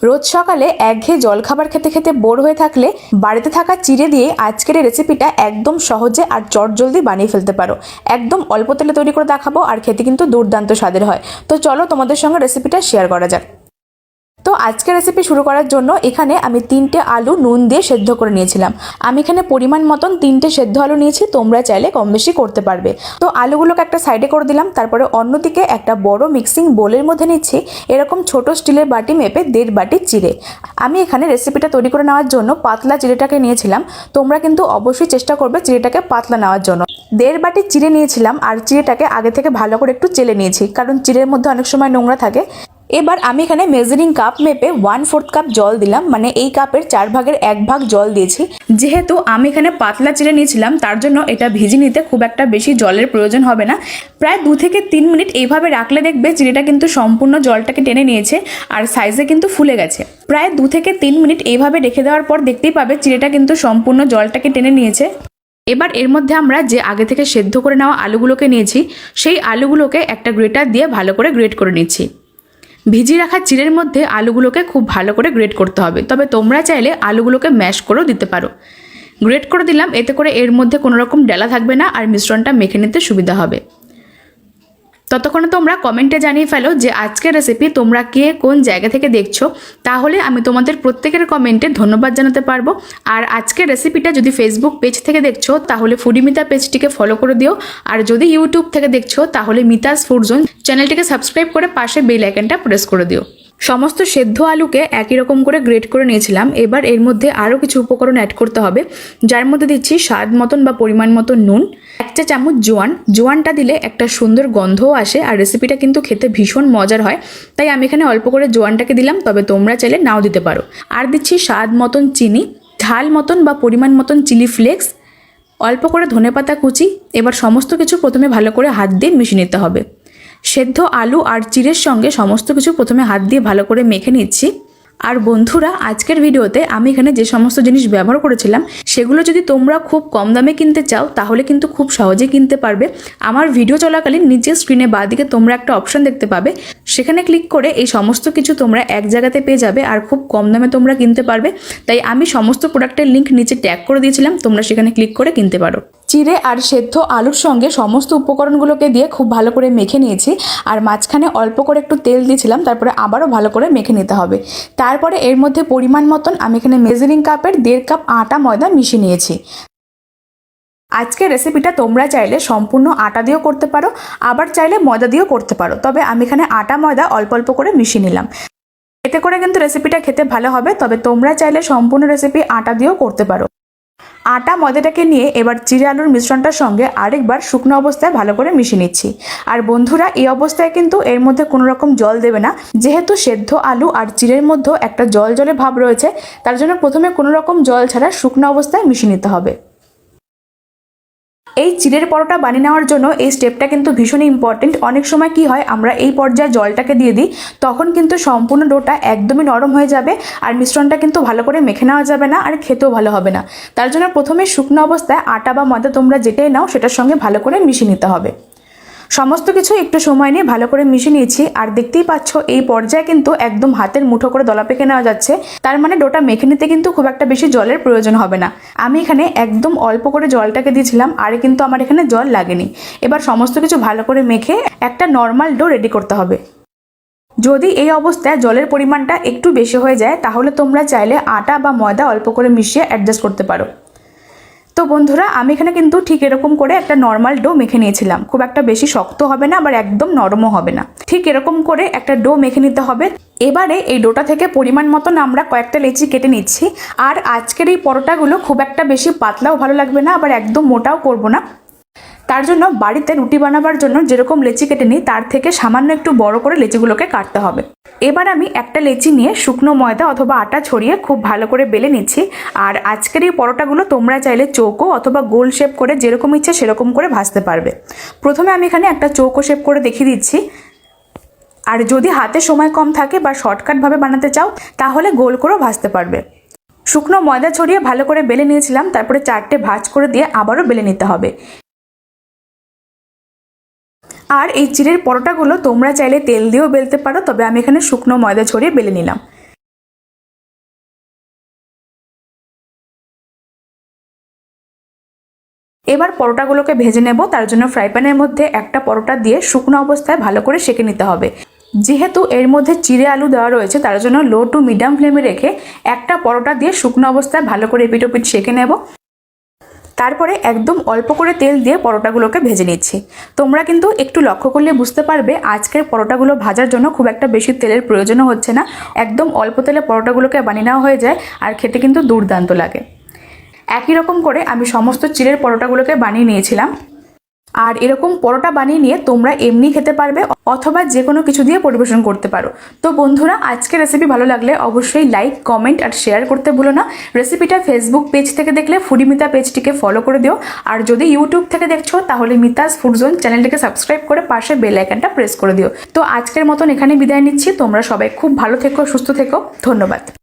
রোজ সকালে একঘেয়ে জলখাবার খেতে খেতে বোর হয়ে থাকলে বাড়িতে থাকা চিড়ে দিয়ে আজকের এই রেসিপিটা একদম সহজে আর চট জলদি বানিয়ে ফেলতে পারো। একদম অল্প তেলে তৈরি করে দেখাবো আর খেতে কিন্তু দুর্দান্ত স্বাদের হয়। তো চলো তোমাদের সঙ্গে রেসিপিটা শেয়ার করা যাক। তো আজকের রেসিপি শুরু করার জন্য এখানে আমি তিনটে আলু নুন দিয়ে সেদ্ধ করে নিয়েছিলাম। আমি এখানে পরিমাণ মতন তিনটে সেদ্ধ আলু নিয়েছি, তোমরা চাইলে কম বেশি করতে পারবে। তো আলুগুলোকে একটা সাইডে করে দিলাম, তারপরে অন্যদিকে একটা বড় মিক্সিং বোলের মধ্যে নিচ্ছি, এরকম ছোট স্টিলের বাটি মেপে দেড় বাটি চিড়ে। আমি এখানে রেসিপিটা তৈরি করে নেওয়ার জন্য পাতলা চিড়েটাকে নিয়েছিলাম, তোমরা কিন্তু অবশ্যই চেষ্টা করবে চিড়েটাকে পাতলা নেওয়ার জন্য। দেড় বাটি চিড়ে নিয়েছিলাম, আর চিড়েটাকে আগে থেকে ভালো করে একটু চেলে নিয়েছি, কারণ চিড়ের মধ্যে অনেক সময় নোংরা থাকে। এবার আমি এখানে মেজারিং কাপ মেপে ওয়ান ফোর্থ কাপ জল দিলাম মানে এই কাপের চার ভাগের এক ভাগ জল দিয়েছি। যেহেতু আমি এখানে পাতলা চিড়ে নিয়েছিলাম, তার জন্য এটা ভিজে নিতে খুব একটা বেশি জলের প্রয়োজন হবে না। প্রায় দু থেকে তিন মিনিট এইভাবে রাখলে দেখবে চিড়েটা কিন্তু সম্পূর্ণ জলটাকে টেনে নিয়েছে আর সাইজে কিন্তু ফুলে গেছে। প্রায় দু থেকে তিন মিনিট এইভাবে রেখে দেওয়ার পর দেখতেই পাবে চিড়েটা কিন্তু সম্পূর্ণ জলটাকে টেনে নিয়েছে। এবার এর মধ্যে আমরা যে আগে থেকে সেদ্ধ করে নেওয়া আলুগুলোকে নিয়েছি, সেই আলুগুলোকে একটা গ্রেটার দিয়ে ভালো করে গ্রেট করে নিচ্ছি। ভিজিয়ে রাখা চিড়ের মধ্যে আলুগুলোকে খুব ভালো করে গ্রেট করতে হবে। তবে তোমরা চাইলে আলুগুলোকে ম্যাশ করেও দিতে পারো। গ্রেট করে দিলাম, এতে করে এর মধ্যে কোনো রকম ডেলা থাকবে না আর মিশ্রণটা মেখে নিতে সুবিধা হবে। ততক্ষণে তোমরা কমেন্টে জানিয়ে ফেলো যে আজকের রেসিপি তোমরা কে কোন জায়গা থেকে দেখছ। তাহলে আমি তোমাদের প্রত্যেকের কমেন্টে ধন্যবাদ জানাতে পারব। আর আজকের রেসিপিটা যদি ফেসবুক পেজ থেকে দেখছ, তাহলে ফুডিমিতা পেজটিকে ফলো করে দিও। আর যদি ইউটিউব থেকে দেখছ, তাহলে মিতাস ফুড জোন চ্যানেলটিকে সাবস্ক্রাইব করে পাশে বেল আইকনটা প্রেস করে দিও। সমস্ত সেদ্ধ আলুকে একই রকম করে গ্রেট করে নিয়েছিলাম। এবার এর মধ্যে আরও কিছু উপকরণ অ্যাড করতে হবে। যার মধ্যে দিচ্ছি স্বাদ মতন বা পরিমাণ মতন নুন, এক চা চামচ জোয়ান। জোয়ানটা দিলে একটা সুন্দর গন্ধও আসে আর রেসিপিটা কিন্তু খেতে ভীষণ মজার হয়। তাই আমি এখানে অল্প করে জোয়ানটাকে দিলাম, তবে তোমরা চাইলে নাও দিতে পারো। আর দিচ্ছি স্বাদ মতন চিনি, ঝাল মতন বা পরিমাণ মতন চিলি ফ্লেক্স অল্প করে ধনেপাতা কুচি। এবার সমস্ত কিছু প্রথমে ভালো করে হাত দিয়ে মিশিয়ে নিতে হবে। সেদ্ধ আলু আর চিড়ের সঙ্গে সমস্ত কিছু প্রথমে হাত দিয়ে ভালো করে মেখে নিচ্ছি। আর বন্ধুরা, আজকের ভিডিওতে আমি এখানে যে সমস্ত জিনিস ব্যবহার করেছিলাম, সেগুলো যদি তোমরা খুব কম দামে কিনতে চাও, তাহলে কিন্তু খুব সহজে কিনতে পারবে। আমার ভিডিও চলাকালীন নিচের স্ক্রিনে বাঁ দিকে তোমরা একটা অপশন দেখতে পাবে। সেখানে ক্লিক করে এই সমস্ত কিছু তোমরা এক জায়গাতে পেয়ে যাবে আর খুব কম দামে তোমরা কিনতে পারবে। তাই আমি সমস্ত প্রোডাক্টের লিঙ্ক নিচে ট্যাগ করে দিয়েছিলাম, তোমরা সেখানে ক্লিক করে কিনতে পারো। চিড়ে আর সেদ্ধ আলুর সঙ্গে সমস্ত উপকরণগুলোকে দিয়ে খুব ভালো করে মেখে নিয়েছি। আর মাঝখানে অল্প করে একটু তেল দিয়েছিলাম, তারপরে আবারও ভালো করে মেখে নিতে হবে। তারপরে এর মধ্যে পরিমাণ মতন আমি এখানে মেজারিং কাপের দেড় কাপ আটা ময়দা মিশিয়ে নিয়েছি। আজকের রেসিপিটা তোমরা চাইলে সম্পূর্ণ আটা দিয়েও করতে পারো, আবার চাইলে ময়দা দিয়েও করতে পারো। তবে আমি এখানে আটা, ময়দা অল্প অল্প করে মিশিয়ে নিলাম। এতে করে কিন্তু রেসিপিটা খেতে ভালো হবে, তবে তোমরা চাইলে সম্পূর্ণ রেসিপি আটা দিয়েও করতে পারো। আটা, ময়দাটাকে নিয়ে এবার চিড়ে আলুর মিশ্রণটার সঙ্গে আরেকবার শুকনো অবস্থায় ভালো করে মিশিয়ে নিচ্ছি। আর বন্ধুরা, এই অবস্থায় কিন্তু এর মধ্যে কোনো রকম জল দেবে না। যেহেতু সেদ্ধ আলু আর চিড়ের মধ্যেও একটা জল জলে ভাব রয়েছে, তার জন্য প্রথমে কোনো রকম জল ছাড়া শুকনো অবস্থায় মিশিয়ে নিতে হবে। এই চিড়ের পরোটা বানিয়ে নেওয়ার জন্য এই স্টেপটা কিন্তু ভীষণই ইম্পর্টেন্ট অনেক সময় কি হয়, আমরা এই পর্যায়ে জলটাকে দিয়ে দিই, তখন কিন্তু সম্পূর্ণ ডোটা একদমই নরম হয়ে যাবে আর মিশ্রণটা কিন্তু ভালো করে মেখে নেওয়া যাবে না আর খেতেও ভালো হবে না। তার জন্য প্রথমে শুকনো অবস্থায় আটা বা ময়দা তোমরা যেটাই নাও, সেটার সঙ্গে ভালো করে মিশিয়ে নিতে হবে। সমস্ত কিছু একটু সময় নিয়ে ভালো করে মিশিয়ে নিয়েছি। আর দেখতেই পাচ্ছ, এই পর্যায়ে কিন্তু একদম হাতের মুঠো করে দলা পেকে নেওয়া যাচ্ছে। তার মানে ডোটা মেখে নিতে কিন্তু খুব একটা বেশি জলের প্রয়োজন হবে না। আমি এখানে একদম অল্প করে জলটাকে দিয়েছিলাম, আর কিন্তু আমার এখানে জল লাগেনি। এবার সমস্ত কিছু ভালো করে মেখে একটা নর্মাল ডো রেডি করতে হবে। যদি এই অবস্থায় জলের পরিমাণটা একটু বেশি হয়ে যায়, তাহলে তোমরা চাইলে আটা বা ময়দা অল্প করে মিশিয়ে অ্যাডজাস্ট করতে পারো। তো বন্ধুরা, আমি এখানে কিন্তু ঠিক এরকম করে একটা নর্মাল ডো মেখে নিয়েছিলাম। খুব একটা বেশি শক্ত হবে না, আবার একদম নরমও হবে না। ঠিক এরকম করে একটা ডো মেখে নিতে হবে। এবারে এই ডোটা থেকে পরিমাণ মতন আমরা কয়েকটা লেচি কেটে নিচ্ছি। আর আজকের এই পরোটাগুলো খুব একটা বেশি পাতলাও ভালো লাগবে না, আবার একদম মোটাও করব না। তার জন্য বাড়িতে রুটি বানাবার জন্য যেরকম লেচি কেটে নিই, তার থেকে সামান্য একটু বড় করে লেচিগুলোকে কাটতে হবে। এবার আমি একটা লেচি নিয়ে শুকনো ময়দা অথবা আটা ছড়িয়ে খুব ভালো করে বেলে নিচ্ছি। আর আজকের এই পরোটাগুলো তোমরা চাইলে চৌকো অথবা গোল শেপ করে যেরকম ইচ্ছে সেরকম করে ভাজতে পারবে। প্রথমে আমি এখানে একটা চৌকো শেপ করে দেখিয়ে দিচ্ছি। আর যদি হাতে সময় কম থাকে বা শর্টকাটভাবে বানাতে চাও, তাহলে গোল করেও ভাজতে পারবে। শুকনো ময়দা ছড়িয়ে ভালো করে বেলে নিয়েছিলাম, তারপরে চারটে ভাজ করে দিয়ে আবারও বেলে নিতে হবে। আর এই চিড়ের পরোটাগুলো তোমরা চাইলে তেল দিয়েও বেলতে পারো, তবে আমি এখানে শুকনো ময়দা ছড়িয়ে বেলে নিলাম। এবার পরোটাগুলোকে ভেজে নেব, তার জন্য ফ্রাই প্যানের মধ্যে একটা পরোটা দিয়ে শুকনো অবস্থায় ভালো করে সেকে নিতে হবে। যেহেতু এর মধ্যে চিড়ে আলু দেওয়া রয়েছে, তার জন্য লো টু মিডিয়াম ফ্লেমে রেখে একটা পরোটা দিয়ে শুকনো অবস্থায় ভালো করে পিটোপিট সেঁকে নেব। তারপরে একদম অল্প করে তেল দিয়ে পরোটাগুলোকে ভেজে নিচ্ছি। তোমরা কিন্তু একটু লক্ষ্য করলে বুঝতে পারবে, আজকের পরোটাগুলো ভাজার জন্য খুব একটা বেশি তেলের প্রয়োজনও হচ্ছে না। একদম অল্প তেলে পরোটাগুলোকে বানিয়ে নেওয়া হয়ে যায় আর খেতে কিন্তু দুর্দান্ত লাগে। একই রকম করে আমি সমস্ত চিলের পরোটাগুলোকে বানিয়ে নিয়েছিলাম। আর এরকম পরোটা বানিয়ে নিয়ে তোমরা এমনি খেতে পারবে অথবা যে কোনো কিছু দিয়ে পরিবেশন করতে পারো। তো বন্ধুরা, আজকের রেসিপি ভালো লাগলে অবশ্যই লাইক কমেন্ট আর শেয়ার করতে ভুলো না। রেসিপিটা ফেসবুক পেজ থেকে দেখলে ফুডিমিতা পেজটিকে ফলো করে দিও। আর যদি ইউটিউব থেকে দেখছ, তাহলে মিতাস ফুড জোন চ্যানেলটিকে সাবস্ক্রাইব করে পাশে বেল আইকনটা প্রেস করে দিও। তো আজকের মতন এখানে বিদায় নিচ্ছি। তোমরা সবাই খুব ভালো থেকো, সুস্থ থেকো। ধন্যবাদ।